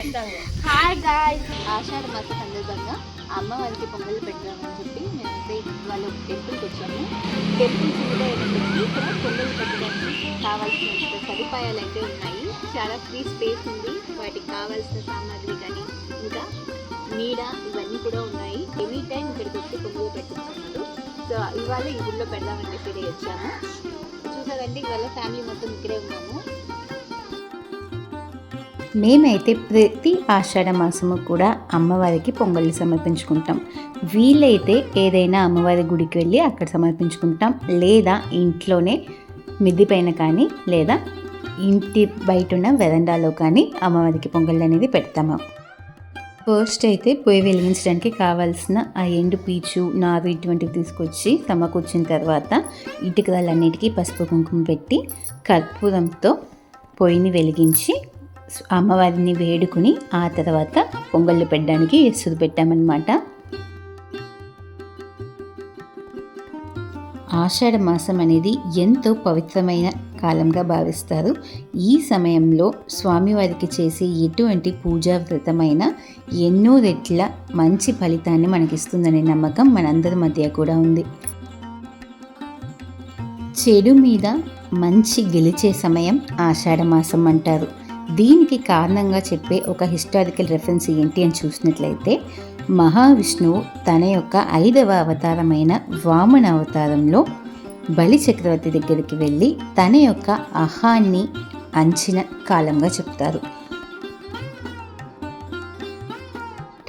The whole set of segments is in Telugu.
హాయ్ గాయ్ ఆషాఢ మాస సందర్భంగా అమ్మవారికి పొంగల్ పెట్టామని చెప్పి మేమైతే వాళ్ళ ఒక టెంపుల్కి వచ్చాము టెంపుల్ కింద ఏంటంటే ఇక్కడ పొంగల్ పెట్టడానికి కావాల్సిన సదుపాయాలు అయితే ఉన్నాయి. చాలా ఫ్రీ స్పేస్ ఉంది. వాటికి కావాల్సిన సామాగ్రి కానీ ఇంకా నీడ ఇవన్నీ కూడా ఉన్నాయి. ఎనీ టైం ఇక్కడికి వచ్చి పొంగల్ పెట్టించున్నారు సో ఇవాళ ఈ ఊళ్ళో పెడదామని చెప్పి వచ్చాము చూసారండి ఇవాళ ఫ్యామిలీ మొత్తం ఇక్కడే ఉన్నాము. మేమైతే ప్రతి ఆషాఢ మాసము కూడా అమ్మవారికి పొంగళ్ళు సమర్పించుకుంటాం. వీలైతే ఏదైనా అమ్మవారి గుడికి వెళ్ళి అక్కడ సమర్పించుకుంటాం. లేదా ఇంట్లోనే మిద్ది పైన కానీ లేదా ఇంటి బయట ఉన్న వెరండాలో కానీ అమ్మవారికి పొంగళ్ళు అనేది పెడతాము. ఫస్ట్ అయితే పొయ్యి వెలిగించడానికి కావాల్సిన ఆ ఎండు పీచు నారు ఇటువంటివి తీసుకొచ్చి సమకూర్చిన తర్వాత ఇటుకలన్నిటికీ పసుపు కుంకుమ పెట్టి కర్పూరంతో పొయ్యిని వెలిగించి అమ్మవారిని వేడుకుని ఆ తర్వాత పొంగళ్ళు పెట్టడానికి ఎసురు పెట్టామన్నమాట. ఆషాఢ మాసం అనేది ఎంతో పవిత్రమైన కాలంగా భావిస్తారు. ఈ సమయంలో స్వామివారికి చేసే ఎటువంటి పూజా వ్రతమైన ఎన్నో రెట్ల మంచి ఫలితాన్ని మనకిస్తుందనే నమ్మకం మనందరి మధ్య కూడా ఉంది. చెడు మీద మంచి గెలిచే సమయం ఆషాఢ మాసం అంటారు. దీనికి కారణంగా చెప్పే ఒక హిస్టారికల్ రెఫరెన్స్ ఏంటి అని చూసినట్లయితే మహావిష్ణువు తన యొక్క ఐదవ అవతారమైన వామన అవతారంలో బలి చక్రవర్తి దగ్గరికి వెళ్ళి తన యొక్క అహాన్ని అంచిన కాలంగా చెప్తారు.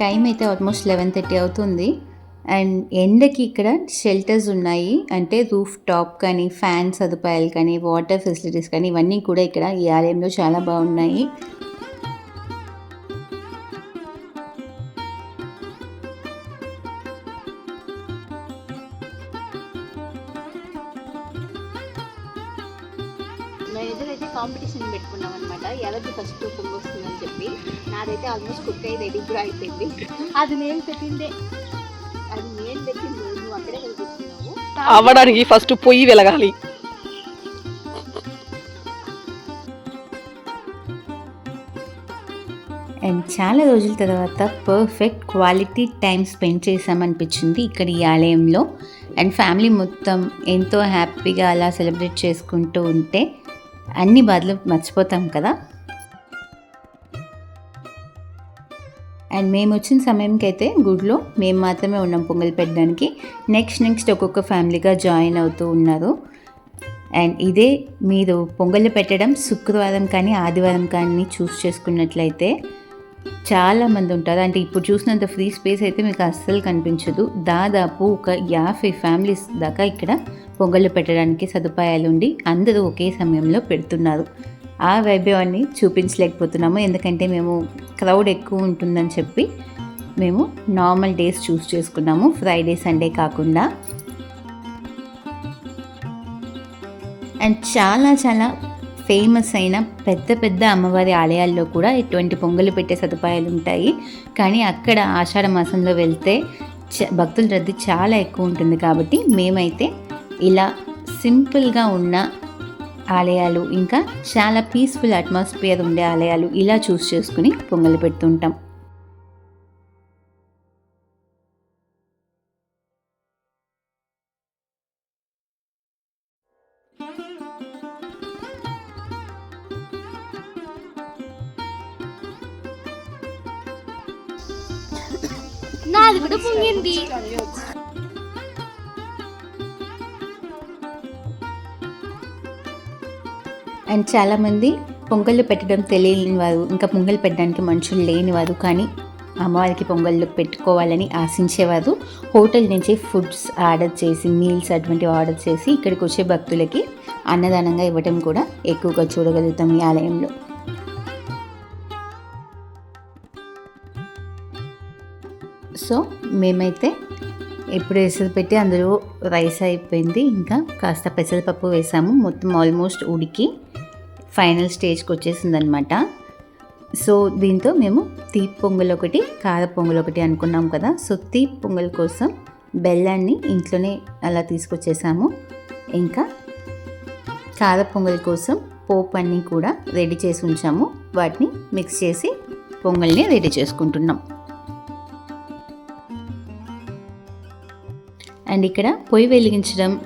టైం అయితే ఆల్మోస్ట్ లెవెన్ థర్టీ అవుతుంది. అండ్ ఎండకి ఇక్కడ షెల్టర్స్ ఉన్నాయి. అంటే రూఫ్ టాప్ కానీ ఫ్యాన్ సదుపాయాలు కానీ వాటర్ ఫెసిలిటీస్ కానీ ఇవన్నీ కూడా ఇక్కడ ఈ ఆలయంలో చాలా బాగున్నాయి. కాంపిటీషన్ పెట్టుకున్నాం అనమాట ఎవరికి ఫస్ట్ వస్తుందని చెప్పి. నాదైతే ఆల్మోస్ట్ కుక్ అయ్యి రెడీ కూడా అయిపోయింది. అది నేను పెట్టిందే. అవ్వడానికి ఫస్ట్ పొయ్యి వెలగాలి. అండ్ చాలా రోజుల తర్వాత పర్ఫెక్ట్ క్వాలిటీ టైం స్పెండ్ చేసామనిపించింది ఇక్కడ ఈ ఆలయంలో. అండ్ ఫ్యామిలీ మొత్తం ఎంతో హ్యాపీగా అలా సెలబ్రేట్ చేసుకుంటూ ఉంటే అన్ని బాధలు మర్చిపోతాం కదా. అండ్ మేము వచ్చిన సమయంకి అయితే గుడిలో మేము మాత్రమే ఉన్నాం పొంగల్ పెట్టడానికి. నెక్స్ట్ నెక్స్ట్ ఒక్కొక్క ఫ్యామిలీగా జాయిన్ అవుతూ ఉన్నారు. అండ్ ఇదే మీరు పొంగల్ పెట్టడం శుక్రవారం కానీ ఆదివారం కానీ చూస్ చేసుకున్నట్లయితే చాలా మంది ఉంటారు. అంటే ఇప్పుడు చూసినంత ఫ్రీ స్పేస్ అయితే మీకు అస్సలు కనిపించదు. దాదాపు ఒక యాభై ఫ్యామిలీస్ దాకా ఇక్కడ పొంగళ్ళు పెట్టడానికి సదుపాయాలు ఉండి అందరూ ఒకే సమయంలో పెడుతున్నారు. ఆ వైభవాన్ని చూపించలేకపోతున్నాము. ఎందుకంటే మేము క్రౌడ్ ఎక్కువ ఉంటుందని చెప్పి మేము నార్మల్ డేస్ చూస్ చేసుకున్నాము. ఫ్రైడే సండే కాకుండా. అండ్ చాలా చాలా ఫేమస్ అయిన పెద్ద పెద్ద అమ్మవారి ఆలయాల్లో కూడా ఇటువంటి పొంగలు పెట్టే సదుపాయాలు ఉంటాయి. కానీ అక్కడ ఆషాఢ మాసంలో వెళ్తే చ భక్తుల రద్దీ చాలా ఎక్కువ ఉంటుంది. కాబట్టి మేమైతే ఇలా సింపుల్గా ఉన్న ఆలయాలు ఇంకా చాలా పీస్ఫుల్ అట్మాస్ఫియర్ ఉండే ఆలయాలు ఇలా చూస్ చేసుకుని పొంగలు పెడుతుంటాం. నాది కూడా పొంగింది. అండ్ చాలామంది పొంగళ్ళు పెట్టడం తెలియని వారు ఇంకా పొంగల్ పెట్టడానికి మనుషులు లేనివారు కానీ అమ్మవారికి పొంగళ్ళు పెట్టుకోవాలని ఆశించేవారు. హోటల్ నుంచి ఫుడ్స్ ఆర్డర్ చేసి మీల్స్ అటువంటివి ఆర్డర్ చేసి ఇక్కడికి వచ్చే భక్తులకి అన్నదానంగా ఇవ్వటం కూడా ఎక్కువగా చూడగలుగుతాం ఈ ఆలయంలో. సో మేమైతే ఇప్పుడు ఎసరు పెట్టి అందులో రైస్ అయిపోయింది. ఇంకా కాస్త పెసరపప్పు వేసాము. మొత్తం ఆల్మోస్ట్ ఉడికి ఫైనల్ స్టేజ్కి వచ్చేసింది అనమాట సో దీంతో మేము తీపి పొంగల్ ఒకటి కార పొంగల్ ఒకటి అనుకున్నాం కదా. సో తీపి పొంగల్ కోసం బెల్లాన్ని ఇంట్లోనే అలా తీసుకొచ్చేసాము. ఇంకా కార పొంగల్ కోసం పోపు అన్నీ కూడా రెడీ చేసి ఉంచాము. వాటిని మిక్స్ చేసి పొంగల్ని రెడీ చేసుకుంటున్నాం. అండ్ ఇక్కడ పొయ్యి వెలిగించడం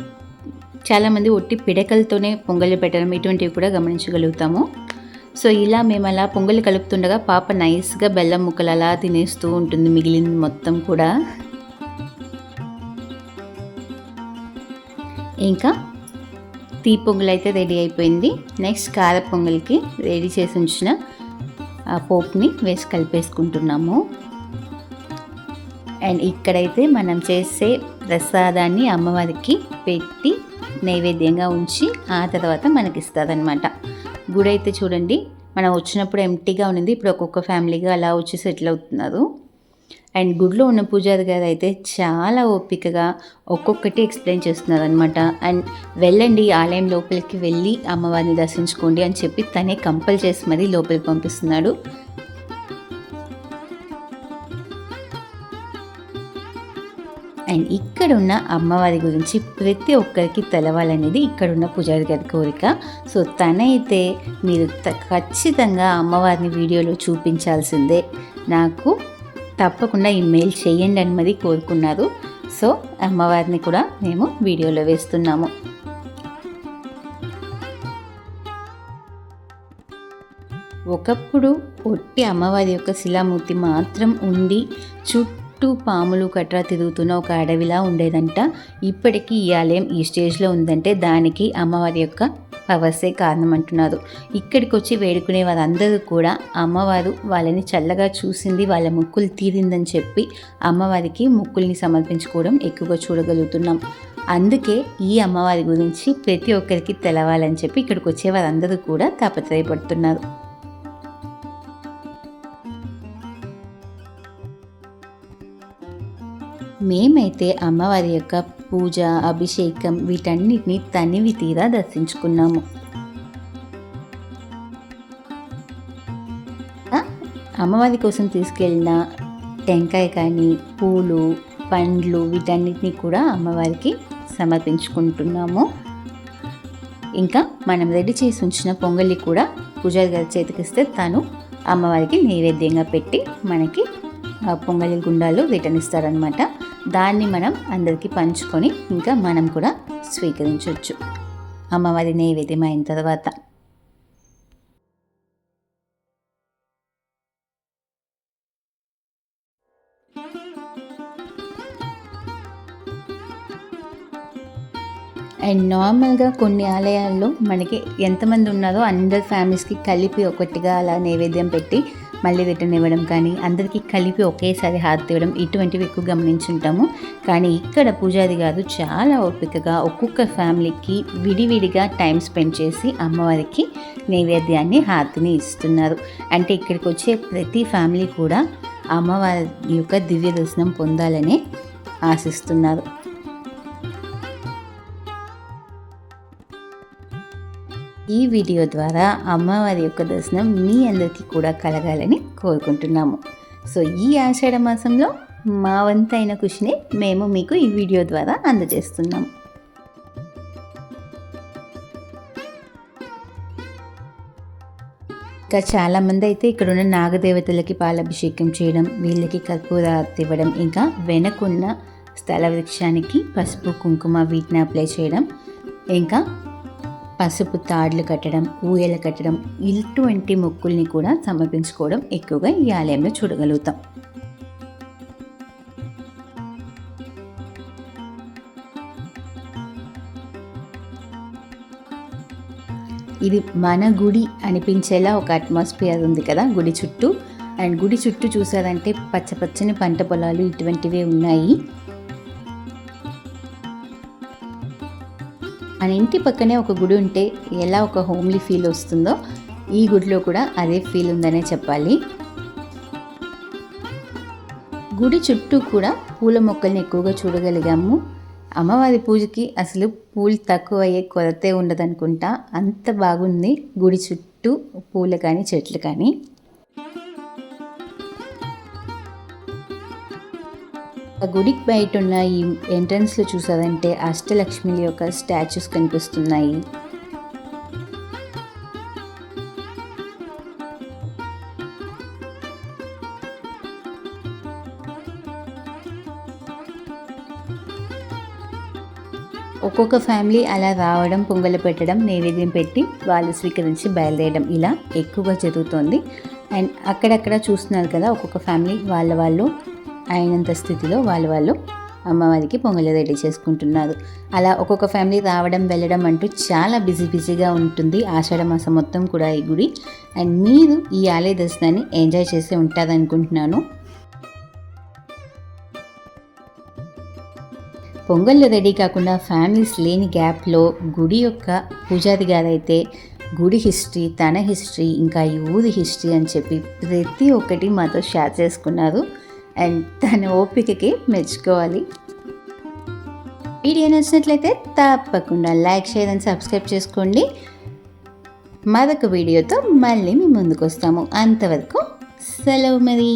చాలామంది ఒట్టి పిడకలతోనే పొంగలి పెట్టడం ఇటువంటివి కూడా గమనించగలుగుతాము. సో ఇలా మేము అలా పొంగలి కలుపుతుండగా పాప నైస్గా బెల్లం ముక్కలు అలా తినేస్తూ ఉంటుంది మిగిలింది మొత్తం కూడా. ఇంకా తీ పొంగల్ అయితే రెడీ అయిపోయింది. నెక్స్ట్ కార పొంగల్కి రెడీ చేసి ఉంచిన ఆ పోప్ని వేసి కలిపేసుకుంటున్నాము. అండ్ ఇక్కడైతే మనం చేసే ప్రసాదాన్ని అమ్మవారికి పెట్టి నైవేద్యంగా ఉంచి ఆ తర్వాత మనకి ఇస్తుందన్నమాట గుడి అయితే చూడండి మనం వచ్చినప్పుడు ఎంటీగా ఉన్నది. ఇప్పుడు ఒక్కొక్క ఫ్యామిలీగా అలా వచ్చి సెటిల్ అవుతున్నారు. అండ్ గుడిలో ఉన్న పూజారి గారు అయితే చాలా ఓపికగా ఒక్కొక్కటి ఎక్స్ప్లెయిన్ చేస్తున్నారు అనమాట అండ్ వెళ్ళండి ఆలయం లోపలికి వెళ్ళి అమ్మవారిని దర్శించుకోండి అని చెప్పి తనే కంపల్ చేసి మరీ లోపలికి పంపిస్తున్నాడు. అండ్ ఇక్కడ ఉన్న అమ్మవారి గురించి ప్రతి ఒక్కరికి తెలవాలనేది ఇక్కడున్న పూజారి గారి కోరిక. సో తనైతే మీరు త- ఖచ్చితంగా అమ్మవారిని వీడియోలో చూపించాల్సిందే. నాకు తప్పకుండా ఈ మెయిల్ చేయండి అని మరి కోరుకున్నారు. సో అమ్మవారిని కూడా మేము వీడియోలో వేస్తున్నాము. ఒకప్పుడు ఒట్టి అమ్మవారి యొక్క శిలామూర్తి మాత్రం ఉండి చుట్టూ చుట్టూ పాములు కట్రా తిరుగుతున్న ఒక అడవిలా ఉండేదంట. ఇప్పటికీ ఈ ఆలయం ఈ స్టేజ్లో ఉందంటే దానికి అమ్మవారి యొక్క పవర్సే కారణం అంటున్నారు ఇక్కడికి వచ్చి వేడుకునే వారందరూ కూడా అమ్మవారు వాళ్ళని చల్లగా చూసింది వాళ్ళ ముక్కులు తీరిందని చెప్పి అమ్మవారికి ముక్కుల్ని సమర్పించుకోవడం ఎక్కువగా చూడగలుగుతున్నాం. అందుకే ఈ అమ్మవారి గురించి ప్రతి ఒక్కరికి తెలవాలని చెప్పి ఇక్కడికి వచ్చే వారందరూ కూడా తాపత్రయపడుతున్నారు. మేమైతే అమ్మవారి యొక్క పూజ అభిషేకం వీటన్నిటిని తనివి తీరా దర్శించుకున్నాము. అమ్మవారి కోసం తీసుకెళ్ళిన టెంకాయ కానీ పూలు పండ్లు వీటన్నిటిని కూడా అమ్మవారికి సమర్పించుకుంటున్నాము. ఇంకా మనం రెడీ చేసి ఉంచిన పొంగలి కూడా పూజారి గారి చేతికిస్తే తను అమ్మవారికి నైవేద్యంగా పెట్టి మనకి పొంగలి గుండాలు రిటర్న్ ఇస్తారనమాట దాన్ని మనం అందరికీ పంచుకొని ఇంకా మనం కూడా స్వీకరించవచ్చు. అమ్మవారి నైవేద్యం అయిన తర్వాత. అండ్ నార్మల్గా కొన్ని ఆలయాల్లో మనకి ఎంతమంది ఉన్నారో అందరి ఫ్యామిలీస్కి కలిపి ఒకటిగా అలా నైవేద్యం పెట్టి మళ్ళీ రిటర్న్ ఇవ్వడం కానీ అందరికీ కలిపి ఒకేసారి హారతి ఇవ్వడం ఇటువంటివి ఎక్కువ గమనించుంటాము. కానీ ఇక్కడ పూజారి గారు చాలా ఓపికగా ఒక్కొక్క ఫ్యామిలీకి విడివిడిగా టైం స్పెండ్ చేసి అమ్మవారికి నైవేద్యాన్ని హారతిని ఇస్తున్నారు. అంటే ఇక్కడికి వచ్చే ప్రతి ఫ్యామిలీ కూడా అమ్మవారి యొక్క దివ్య దర్శనం పొందాలని ఆశిస్తున్నారు. ఈ వీడియో ద్వారా అమ్మవారి యొక్క దర్శనం మీ అందరికీ కూడా కలగాలని కోరుకుంటున్నాము. సో ఈ ఆషాఢ మాసంలో మా వంతైన కృషిని మేము మీకు ఈ వీడియో ద్వారా అందజేస్తున్నాము. ఇంకా చాలామంది అయితే ఇక్కడ ఉన్న నాగదేవతలకి పాలాభిషేకం చేయడం వీళ్ళకి కర్పూరాతి ఇవ్వడం ఇంకా వెనకున్న స్థల వృక్షానికి పసుపు కుంకుమ వీటిని అప్లై చేయడం ఇంకా పసుపు తాడులు కట్టడం ఊయల కట్టడం ఇటువంటి మొక్కుల్ని కూడా సమర్పించుకోవడం ఎక్కువగా ఈ ఆలయంలో చూడగలుగుతాం. ఇది మన గుడి అనిపించేలా ఒక అట్మాస్ఫియర్ ఉంది కదా గుడి చుట్టూ. అండ్ గుడి చుట్టూ చూసారంటే పచ్చ పచ్చని పంట పొలాలు ఇటువంటివే ఉన్నాయి. మన ఇంటి పక్కనే ఒక గుడి ఉంటే ఎలా ఒక హోమ్లీ ఫీల్ వస్తుందో ఈ గుడిలో కూడా అదే ఫీల్ ఉందనే చెప్పాలి. గుడి చుట్టూ కూడా పూల మొక్కల్ని ఎక్కువగా చూడగలిగాము. అమ్మవారి పూజకి అసలు పూలు తక్కువ అయ్యే కొరతే ఉండదనుకుంటా. అంత బాగుంది గుడి చుట్టూ పూలు కానీ చెట్లు కానీ. గుడికి బయట ఉన్న ఈ ఎంట్రన్స్లో చూసారంటే అష్టలక్ష్మి యొక్క స్టాచ్యూస్ కనిపిస్తున్నాయి. ఒక్కొక్క ఫ్యామిలీ అలా రావడం పొంగలు పెట్టడం నైవేద్యం పెట్టి వాళ్ళు స్వీకరించి బయలుదేరడం ఇలా ఎక్కువగా జరుగుతుంది. అండ్ అక్కడక్కడ చూస్తున్నారు కదా ఒక్కొక్క ఫ్యామిలీ వాళ్ళ వాళ్ళు అయినంత స్థితిలో వాళ్ళు వాళ్ళు అమ్మవారికి పొంగలి రెడీ చేసుకుంటున్నారు. అలా ఒక్కొక్క ఫ్యామిలీ రావడం వెళ్ళడం అంటూ చాలా బిజీ బిజీగా ఉంటుంది. ఆషాఢ మాసం మొత్తం కూడా ఈ గుడి. అండ్ మీరు ఈ ఆలయ దర్శనాన్ని ఎంజాయ్ చేసి ఉంటారనుకుంటున్నాను. పొంగళ్ళు రెడీ కాకుండా ఫ్యామిలీస్ లేని గ్యాప్లో గుడి యొక్క పూజారి గారైతే గుడి హిస్టరీ తన హిస్టరీ ఇంకా ఈ ఊరి హిస్టరీ అని చెప్పి ప్రతి ఒక్కటి మాతో షేర్ చేసుకున్నారు. అండ్ తన ఓపికకి మెచ్చుకోవాలి. వీడియో నచ్చినట్లయితే తప్పకుండా లైక్ షేర్ అండ్ సబ్స్క్రైబ్ చేసుకోండి. మరొక వీడియోతో మళ్ళీ మీ ముందుకు వస్తాము అంతవరకు సెలవు మరి.